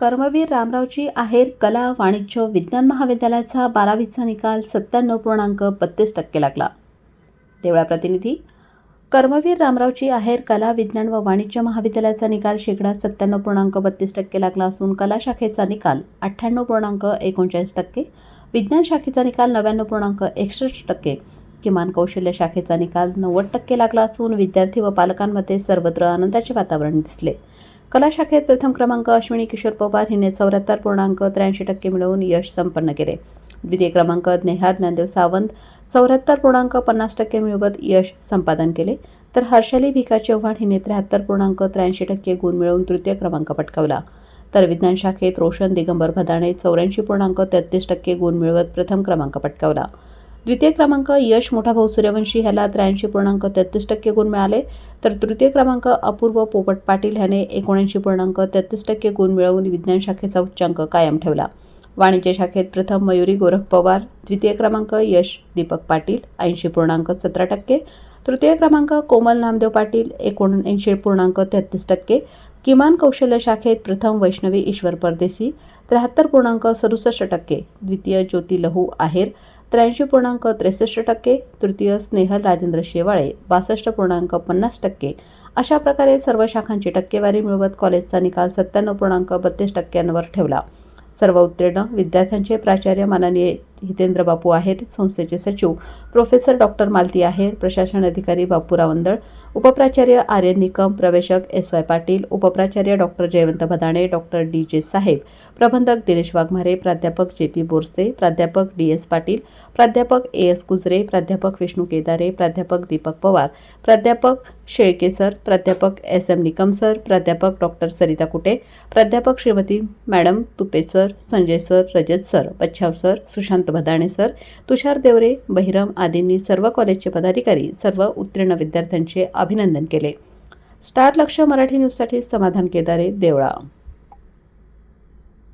कर्मवीर रामरावजी आहेर कला वाणिज्य विज्ञान महाविद्यालयाचा बारावीचा निकाल सत्त्याण्णव पूर्णांक बत्तीस टक्के लागला. देवळा प्रतिनिधी कर्मवीर रामरावजी आहेर कला विज्ञान व वाणिज्य महाविद्यालयाचा निकाल शेकडा सत्त्याण्णव पूर्णांक बत्तीस टक्के लागला असून कला शाखेचा निकाल अठ्ठ्याण्णव पूर्णांक एकोणचाळीस टक्के विज्ञान शाखेचा निकाल नव्याण्णव पूर्णांक एकसष्ट टक्के किमान कौशल्य शाखेचा निकाल नव्वद टक्के लागला असून विद्यार्थी व पालकांमध्ये सर्वत्र आनंदाचे वातावरण दिसले. कला शाखेत प्रथम क्रमांक अश्विनी किशोर पवार हिने चौऱ्याहत्तर पूर्णांक त्र्याऐंशी टक्के मिळवून यश संपन्न केले. द्वितीय क्रमांक नेहा ज्ञानदेव सावंत चौऱ्याहत्तर पूर्णांक पन्नास टक्के मिळवत यश संपादन केले. तर हर्षाली भिका चव्हाण हिने त्र्याहत्तर पूर्णांक त्र्याऐंशी टक्के गुण मिळवून तृतीय क्रमांक पटकावला. तर विज्ञान शाखेत रोशन दिगंबर भदाणे चौऱ्याऐंशी पूर्णांक तेहतीस टक्के गुण मिळवत प्रथम क्रमांक पटकावला. द्वितीय क्रमांक यश मोठा भाऊ सूर्यवंशी ह्याला त्र्याऐंशी पूर्णांक तेहतीस टक्के गुण मिळाले. तर तृतीय क्रमांक अपूर्व पोपट पाटील ह्याने एकोणऐंशी पूर्णांक तेहतीस टक्के गुण मिळवून विज्ञान शाखेचा उच्चांक कायम ठेवला. वाणिज्य शाखेत प्रथम मयुरी गोरख पवार द्वितीय क्रमांक यश दीपक पाटील ऐंशी पूर्णांक सतरा टक्के तृतीय क्रमांक कोमल नामदेव पाटील एकोणऐंशी पूर्णांक तेहतीस टक्के किमान कौशल्य शाखेत प्रथम वैष्णवी ईश्वर परदेसी त्र्याहत्तर पूर्णांक सदुसष्ट टक्के द्वितीय ज्योती लहू आहेर त्र्याऐंशी पूर्णांक त्रेसष्ट टक्के तृतीय स्नेहल राजेंद्र शेवाळे बासष्ट पूर्णांक पन्नास टक्के अशा प्रकारे सर्व शाखांची टक्केवारी मिळवत कॉलेजचा निकाल सत्त्याण्णव पूर्णांक बत्तीस टक्क्यांवर ठेवला. सर्व उत्तीर्ण विद्यार्थ्यांचे प्राचार्य माननीय हितेंद्र बापू आहेर संस्थेचे सचिव. प्रोफेसर डॉक्टर मालती आहेर प्रशासन अधिकारी बापूराव अंदळ उपप्राचार्य आर्यन निकम प्रवेशक S Y Patil उपप्राचार्य doctor Jaywant Bhadane doctor D J साहेब प्रबंधक दिनेश वाघमारे प्राध्यापक जे पी बोरसे प्राध्यापक डी एस पाटील प्राध्यापक ए एस कुजरे प्राध्यापक विष्णू केदारे प्राध्यापक दीपक पवार प्राध्यापक शेळके सर प्राध्यापक एस एम निकम सर प्राध्यापक डॉक्टर सरिता कुटे प्राध्यापक Shrimati madam Tupe sir Sanjay sir Rajat sir Bachhav sir Sushant Bhadane sir Tushar Deore Bahiram आदींनी सर्व कॉलेजचे पदाधिकारी सर्व उत्तीर्ण विद्यार्थ्यांचे अभिनंदन केले. स्टार लक्ष मराठी न्यूजसाठी समाधान केदारे देवळा.